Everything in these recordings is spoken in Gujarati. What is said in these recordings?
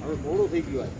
હવે મોડું થઈ ગયું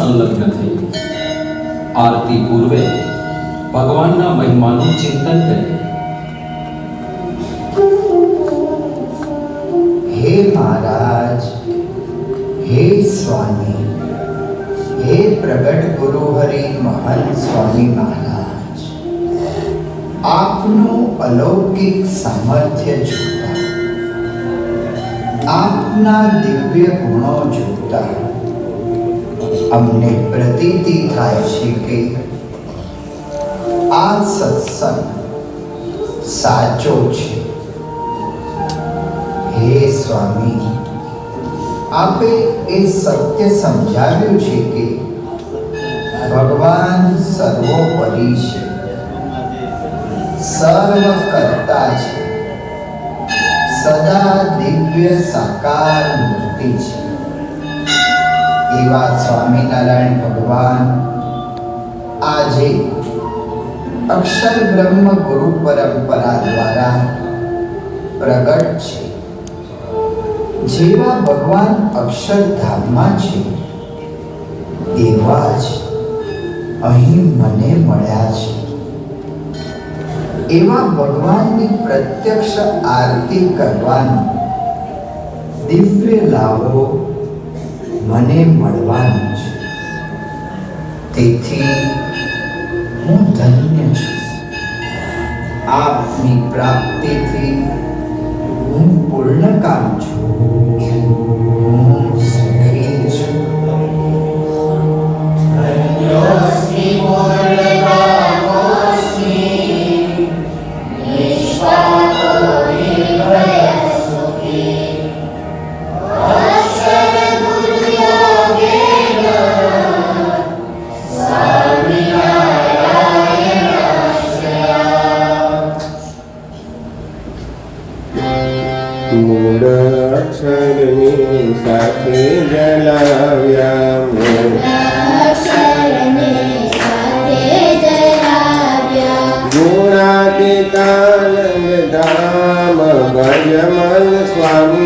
સંલગ્ન થઈએ આરતી પૂર્વે ભગવાનના મહિમાનું ચિંતન કરીએ હે મહારાજ હે સ્વામી હે પ્રગટ ગુરુ હરિ મહંત સ્વામી મહારાજ આપનું અલૌકિક સામર્થ્ય જોતા આપના દિવ્ય ગુણો જોતા અમને પ્રતીતિ થાય છે કે આ સત્સંગ સાચો છે હે સ્વામી આપે એ સત્ય સમજાવ્યું છે કે ભગવાન સર્વોપરી છે સર્વ કરતા છે સદા દિવ્ય સાકાર મૂર્તિ છે એવા સ્વામિનારાયણ ભગવાન આજે અક્ષર બ્રહ્મ ગુરુ પરંપરા દ્વારા પ્રગટ છે. જેવા ભગવાન અક્ષરધામમાં છે, એવા જ અહીં મને મળ્યા છે. એવા ભગવાનની પ્રત્યક્ષ આરતી કરવાનો દિવ્ય લાભો મને મળવાનું છે. તેથી હું ધન્ય છું. આપની પ્રાપ્તિથી હું પૂર્ણ કામ છું. ભજ મન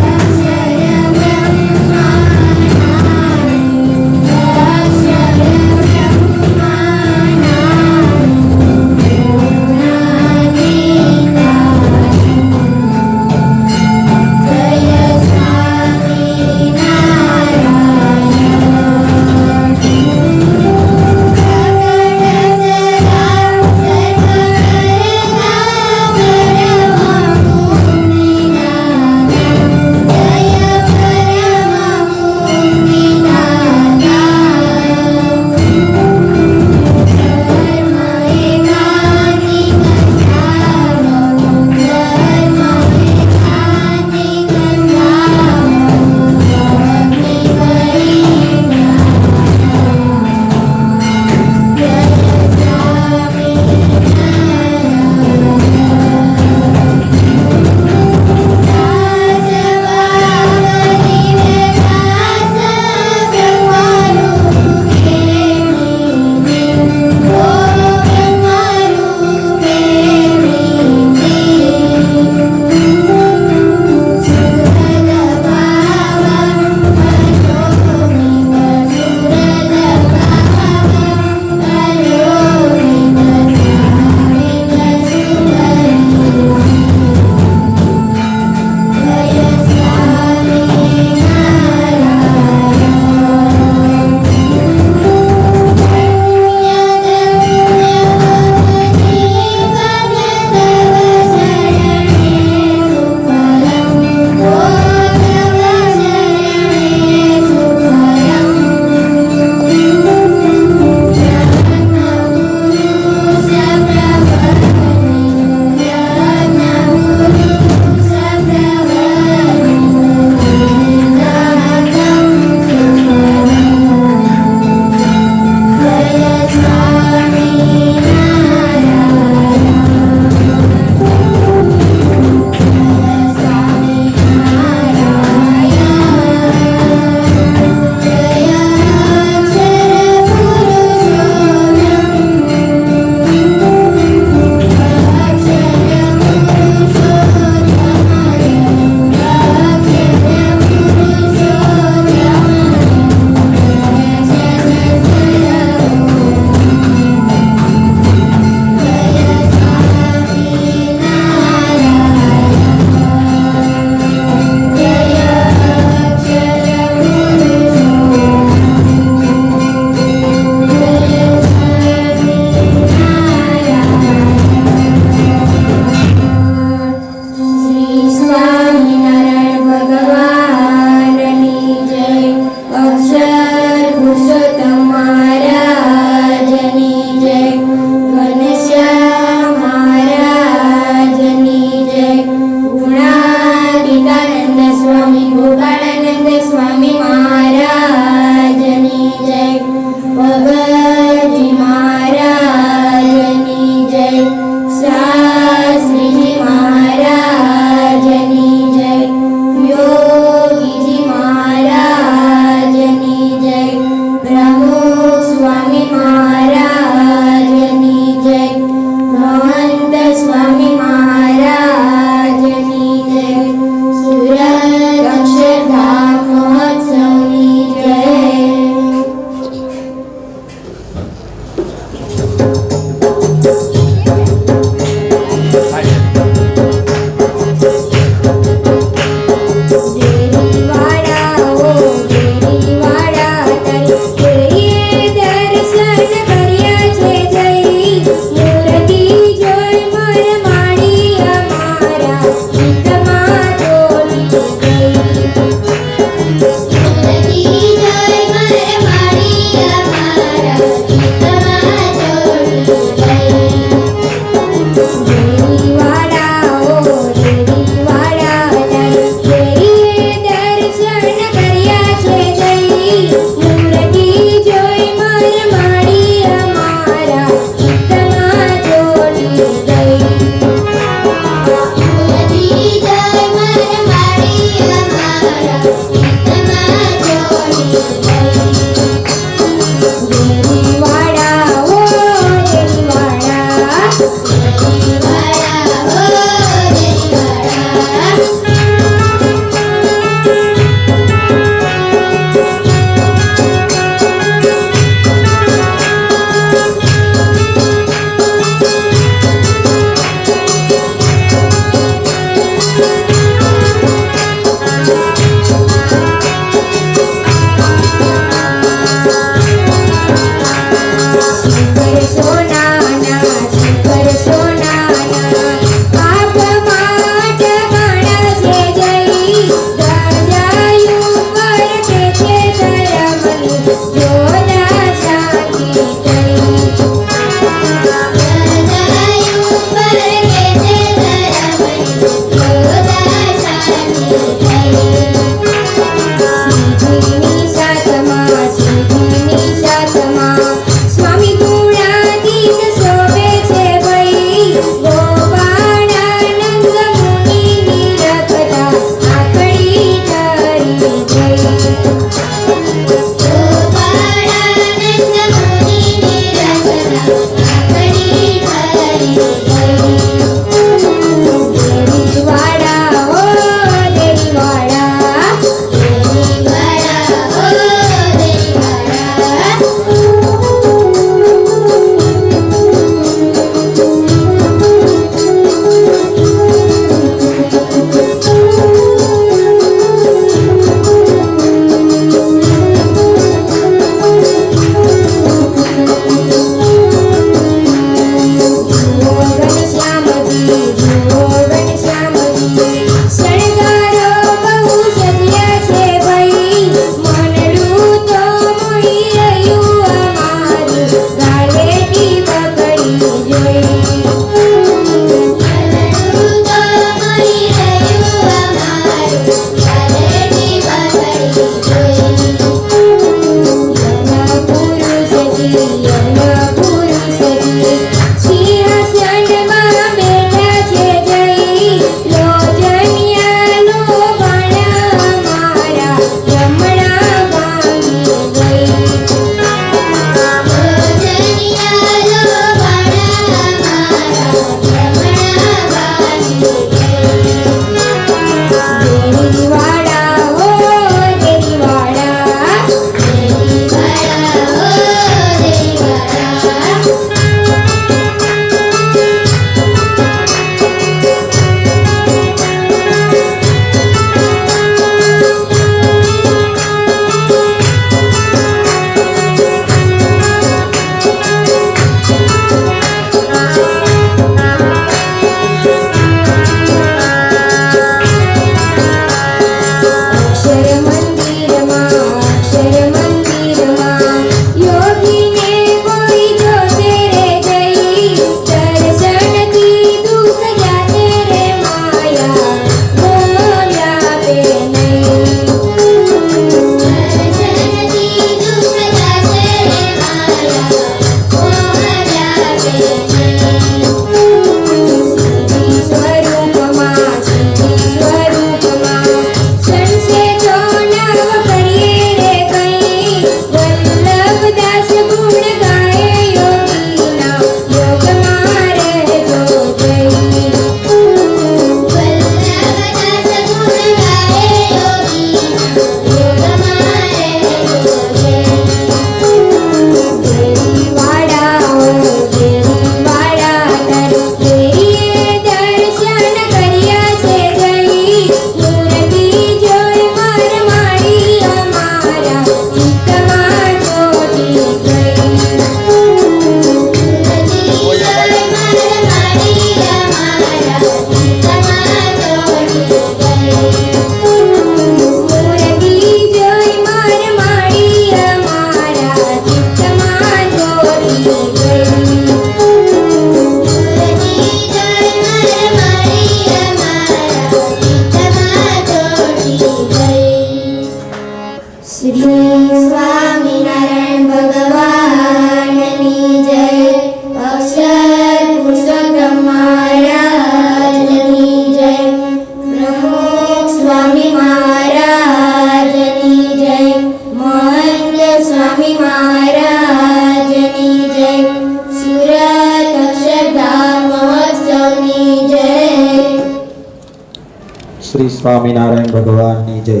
ભગવાનની જય.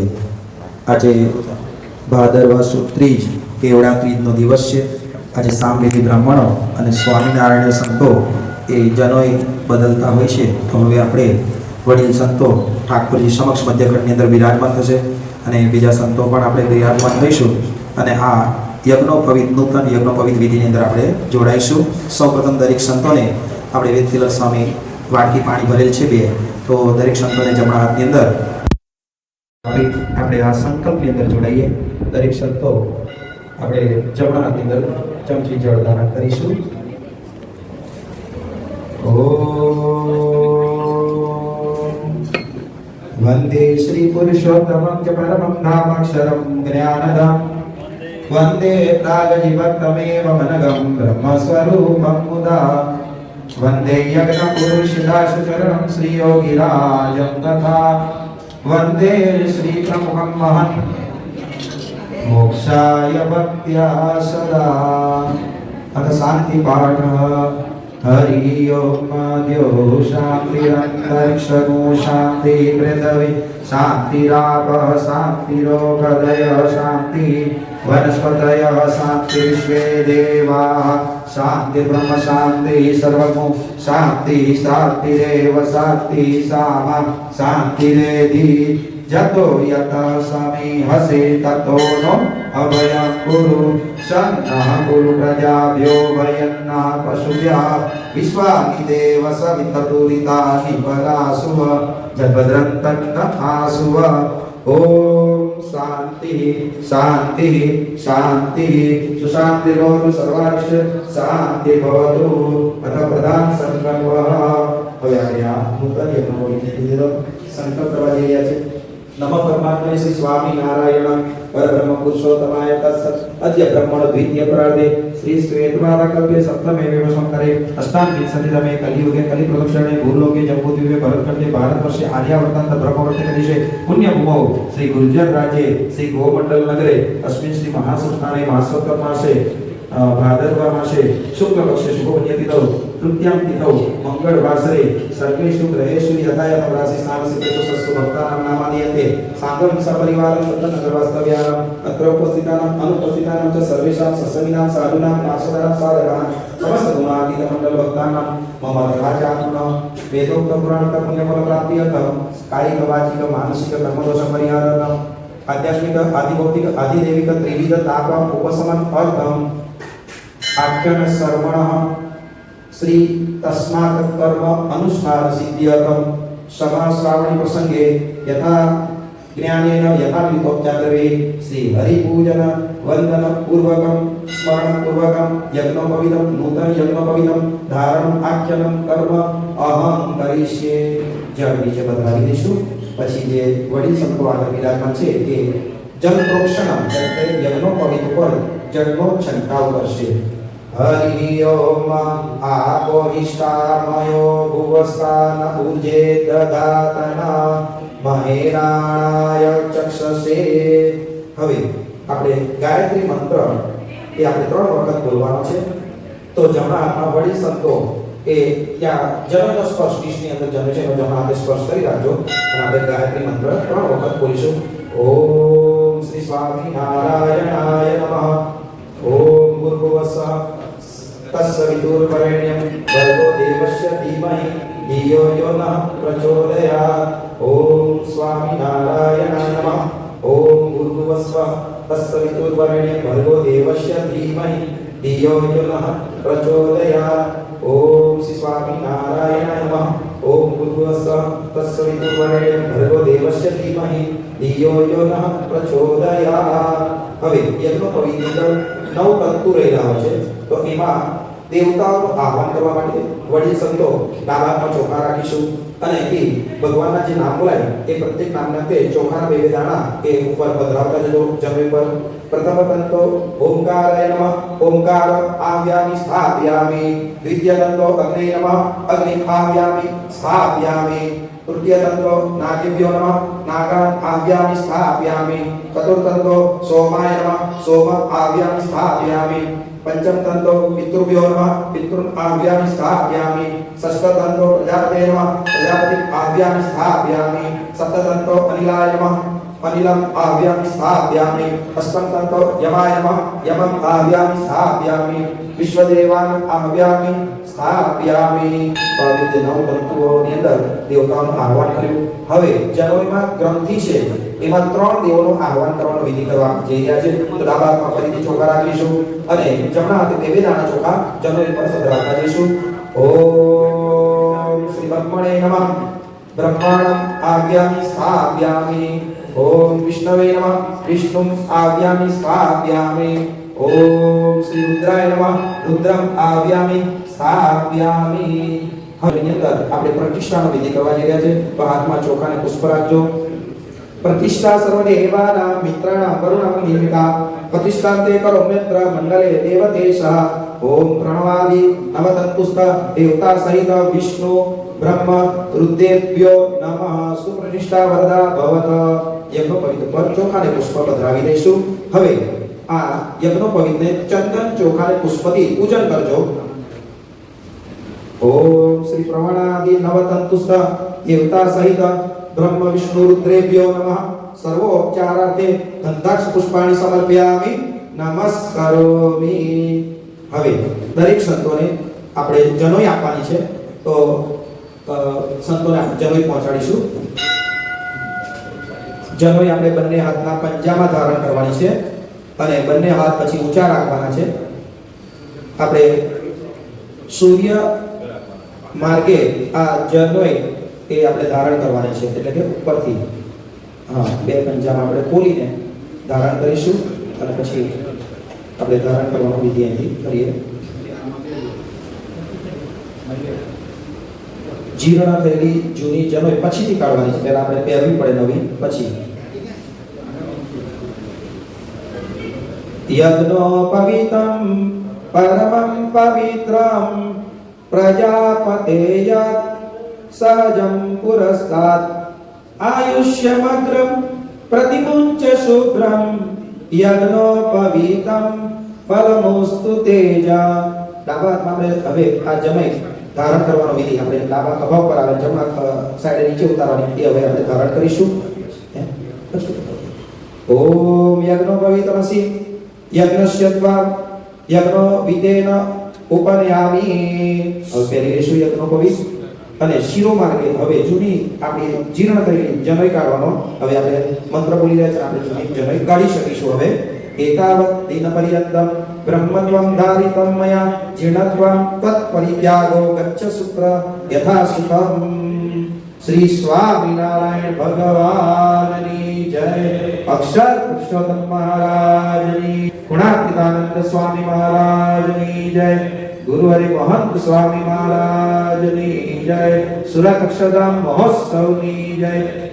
આજે ભાદરવા સુદ ત્રીજ કેવડા ત્રીજનો દિવસ છે. આજે સામવેદી બ્રાહ્મણો અને સ્વામિનારાયણ સંતો એ જનોય બદલતા હોય છે. તો હવે આપણે વડીલ સંતો ઠાકોરજી સમક્ષ મધ્યખંડની અંદર બિરાજમાન થશે અને બીજા સંતો પણ આપણે બિરાજમાન થઈશું અને આ યજ્ઞોપવિત, નૂતન યજ્ઞોપવિત વિધિની અંદર આપણે જોડાઈશું. સૌપ્રથમ દરેક સંતોને આપણે વેદ તિલક સ્વામી વાટકી પાણી ભરેલ છે બે. તો દરેક સંતોને જમણા હાથની અંદર આપણે આપણે આ સંકલ્પની અંદર જોડાઈએ દરેક સંતો આપણે જમણા હાથની અંદર ચમચી જળ ધારણ કરીશું। ઓમ વંદે શ્રી પુરુષોત્તમં ચ પરમં નામાક્ષરં જ્ઞાનદમ। વંદે પ્રાગજીવક્તમેવ મનગમ બ્રહ્મસ્વરૂપં મુદા। વંદે યજ્ઞપુરુષદાસચरणं શ્રીયોગિરાજं તથા વંદે શ્રી પ્રમુખમ મહન મોક્ષાય ભક્ત્યા સદા અથ શાંતિ પાઠ હરિ ઓમ દ્યો શાંતિરંતરિક્ષનું શાંતિ પૃથ્વી શાંતિરાપ શાંતિરોગદય શાંતિ શાંતિ વિશ્વે દેવા શાંતિ બ્રહ્મ શાંતિ સર્વગો શાંતિ શાંતિરેવ શાંતિ સામા શાંતિરેધિ જતો યત સમી હસે તતો નો અભયં કુરુ સન્નઃ કુરુ પ્રજાભ્યો ભયન્ના પશુભ્યા વિશ્વામિ દેવ સવિતતુરિતાનિ પરાસુવ જગદ્રં તન્ન આસુવ શાંતિ શાંતિ શાંતિ સુશાંતિરોગુ સર્વાક્ષ શાંતિ ભવતુ અથ પ્રધાન સંકલ્પ હવે આપણે આ નૂતન યજ્ઞ સંકલ્પ કરવા જઈ રહ્યા છે નમઃ પરમાત્મને શ્રી સ્વામી નારાયણ પરબ્રહ્મ પુરુષોત્તમાય તત્સત, અદ્ય બ્રહ્મણ દ્વિતીય પ્રાર્ધે શ્રી શ્વેતવાદા કલ્પે સપ્તમે વિવસંકરે અષ્ટાંગ વિંસતિતમે કલિયુગે કલિ પ્રદક્ષિણે ભૂલોકે, જંબુદ્વીપે ભરતખંડે ભારતવર્ષે આર્યાવર્તાંત બ્રહ્મવર્તે કદિશે પુણ્ય ભૂમૌ શ્રી ગુર્જર રાજ્યે શ્રી ગોમંડલ નગરે અસ્મિન શ્રી મહાસંસ્થાને મહાસત્વ માસે ભાદરવા માસે શુક્લ પક્ષે શુભ તિથૌ તૃતીયામ તિથૌ મંગળવાસરે સર્વે સર્વેષુ ગ્રહેષુ યથાયત રાશિ સ્નાન સિદ્ધેષુ સસ્તુ ભક્તાનામ નામાદીયતે સાંગમ સપરિવારમ તત્ર નગરવાસ્તવ્યાનામ અત્ર ઉપસ્થિતાનામ અનુપસ્થિતાનામ ચ સર્વેષાં સત્સંગીનામ સાધુનામ પાર્ષદાનામ સાધકાનામ સમસ્ત ગુણાતીત મંડળ ભક્તાનામ મમ ધર્માચાર્ણ વેદોક્ત પુરાણત પુણ્યફલ પ્રાપ્તિયર્થમ કાયિક વાચિક માનસિક કર્મદોષ પરિહારતમ આધ્યાત્મિક આદિભૌતિક આધિદેવિક ત્રિવિધ તાપમ ઉપશમન અર્થમ આખ્યન સર્વણ શ્રી તસ્માત કર્મ અનુષ્ઠાન સિદ્ધ્યતમ સમા શ્રાવણી પ્રસંગે યથા જ્ઞાનેન યથા વિતોપચારવે શ્રી હરિપૂજન વંદન પૂર્વકમ સ્મરણ પૂર્વકમ યજ્ઞોપવિદમ નૂતન યજ્ઞોપવિદમ ધારણ આખ્યાનમ કર્મ અહં કરીષ્યે જળ નીચે બદલાવી દઈશું પછી જે વડીલ સંતો આગળ વિરાજમાન છે એ જલ પ્રોક્ષણ એટલે યજ્ઞોપવિદ પર જળનો છંટકાવ કરશે હરિ ઓમ આપો હિષ્ટામયો ભુવસ્થાન ઉજે દધાતના મહેરાણાય ચક્ષસે હવે આપણે ગાયત્રી મંત્ર એ આપણે ત્રણ વખત બોલવાનો છે. તો જમણા હાથમાં વડીલ સંતો એ ત્યાં જનનો સ્પર્શ ડીશની અંદર જમે છે જમણા હાથે સ્પર્શ કરી રાખજો. અને આપણે ગાયત્રી મંત્ર ત્રણ વખત બોલીશું. ઓમ શ્રી સ્વામી નારાયણાય નમઃ. ઓમ ગુરુ તસ્સવિતુર્વરેણ્યં ભર્ગો દેવસ્ય ધીમહિ ધિયો યો નઃ પ્રચોદયાत् ઓમ સ્વામી નારાયણાય નમઃ ઓમ ભૂર્ભુવસ્સઃ તસ્સવિતુર્વરેણ્યં ભર્ગો દેવસ્ય ધીમહિ ધિયો યો નઃ પ્રચોદયાत् ઓમ શ્રી સ્વામી નારાયણાય નમઃ ઓમ ભૂર્ભુવસ્સઃ भर्गो देवस्य धीमहि। धियो यो नः प्रचोदयात्। હવે યજ્ઞ પવિત્ર નવ તત્તુ રહેલા હોય છે તો એમાં દેવતાઓનું આહવાન કરવા માટે વડીલ સંતો ડાબા ચોખા રાખીશું અને એ ભગવાનના જે નામ બોલાય એ પ્રત્યેક નામના તે ચોખાના બે દાણા એ ઉપર પધરાવતા જજો જમીન પર. પ્રથમ તંતો ઓમકારાય નમઃ. ઓમકાર આવ્યામિ સ્થાપ્યામિ. દ્વિતીય તંતો અગ્નિ નમઃ. અગ્નિ આવ્યામિ સ્થાપ્યામિ. તૃતીય તંતો નાગેભ્યો નમઃ. નાગાન આવ્યામિ સ્થાપ્યામિ. ચતુર્થંતો સોમાય નમઃ. સોમ આવ્યામિ સ્થાપ્યામિ. પિતૃભ્યો નમઃ પિતૃન આવ્યામિ સ્થાપ્યામિ ષષ્ઠ તંતો પ્રજાપતે નમઃ પ્રજાપતિ આવ્યામિ સ્થાપ્યામિ સપ્તતંતો અનિલાય નમઃ અનિલમ આવ્યામિ સ્થાપ્યામિ અષ્ટમતંતો યમાય નમઃ યમમ આવ્યામિ સ્થાપ્યામિ વિશ્વદેવાન આવ્યામિ સ્થાપ્યામિ તો નવ તંતુઓની અંદર દેવતાઓનું આહવાન કર્યું. હવે જનોઈમાં ગ્રંથિ છે. એમાં ત્રણ દેવોનું આહવાન કરવાનો વિધિ કરવા જઈ રહ્યા છે. તો ડાબા હાથમાં ફરીથી ચોખા રાખીશું અને જમણા હાથે બે દાણા ચોખા જનોઈ પર સદરાતા જઈશું. ઓમ શ્રી બ્રહ્મણે નમઃ. બ્રહ્માણમ આવ્યામિ સ્થાપ્યામિ ઓમ વિષ્ણવે નમઃ. વિષ્ણુમ આવ્યામિ સ્થાપ્યામિ ઓમ શ્રી રુદ્રાય નમઃ. રુદ્રમ આવ્યામિ સ્થાપ્યામિ હવે અંદર આપણે પ્રતિષ્ઠાનો વિધિ કરવા જઈ રહ્યા છે. તો હાથમાં ચોખા અને પુષ્પ રાખજો. પ્રતિષ્ઠા સર્વદેવાનાં મિત્રાણાં વરુણાં નિર્મિતા પ્રતિષ્ઠાંતે કરો મિત્ર મંડલે દેવતેશ ઓમ પ્રણવાદિ નવતંતુસ્ત દેવતા સહિત વિષ્ણુ બ્રહ્મ રુદ્રેભ્યો નમઃ સુપ્રતિષ્ઠા વરદા ભવત યજ્ઞ પવિત્ર પર ચોખાને પુષ્પ પધરાવી દઈશું હવે આ યજ્ઞ પવિત્રને ચંદન ચોખાને પુષ્પથી પૂજન કરજો ઓમ શ્રી પ્રવણાદિ નવતંતુસ્ત દેવતા સહિત બ્રહ્મ, વિષ્ણુ રુદ્રેભ્યો નમઃ. સર્વોપચારાર્થે ગંધાક્ષ પુષ્પાણી સમર્પયામિ. નમસ્કારોમિ. હવે, દરેક સંતોને આપણે જનોઈ આપવાની છે. તો સંતોને આપણે જનોઈ પહોંચાડીશું. જનોઈ આપણે બંને હાથના પંજામાં ધારણ કરવાની છે અને બંને હાથ પછી ઊંચા રાખવાના છે. આપણે સૂર્ય માર્ગે આ જનોય એ આપણે ધારણ કરવાની છે. એટલે કે ઉપરથી, હા, બે પંજામાં આપણે ખોલીને ધારણ કરીશું અને પછી આપણે ધારણ કરવાનું વિધિ અહીંથી કરીએ. જીર્ણ થયેલી જૂની જનોય પછીથી કાઢવાની છે. પહેલા આપણે પહેરવી પડે નવી, પછી. યજ્ઞોપવિતમ પરમં પવિત્રમ પ્રજાપતેયત સહજમ પુરસ્તાત આયુષ્યમગ્રમ પ્રતિમુંચ શુભ્રમ યજ્ઞોપવિતમ ફલમોસ્તુ તેજા ડાબા હવે આ જમાઈ ધારણ કરવાનો વિધિ આપણે ડાબા અભાવ પર આવે જમણા સાઈડે નીચે ઉતારવાની એ હવે આપણે ધારણ કરીશું ઓમ યજ્ઞોપવિતમસી યજ્ઞસ્ય ત્વા યજ્ઞો વિદેન ઉપનયામી હવે પહેરી લઈશું યજ્ઞોપવિત અને શિરોમાર્ગે હવે જૂની આપણી જીર્ણ કરેલી જનોઈ કાઢવાનો હવે આપણે મંત્ર બોલી રહ્યા છે આપણે જૂની જનોઈ કાઢી શકીશું હવે. એતાવત દિન પર્યંતમ બ્રહ્મત્વમ ધારિતમ મયા, જીર્ણત્વમ તત્ પરિત્યાગો ગચ્છ સૂત્ર યથા સુખમ શ્રી સ્વામિનારાયણ ભગવાનની જય. અક્ષર પુરુષોત્તમ મહારાજની ગુણાતીતાનંદ સ્વામી મહારાજની જય. ગુરુહરિ મહંત સ્વામી મહારાજની જય. સુરત અક્ષરધામ મહોત્સવની જય.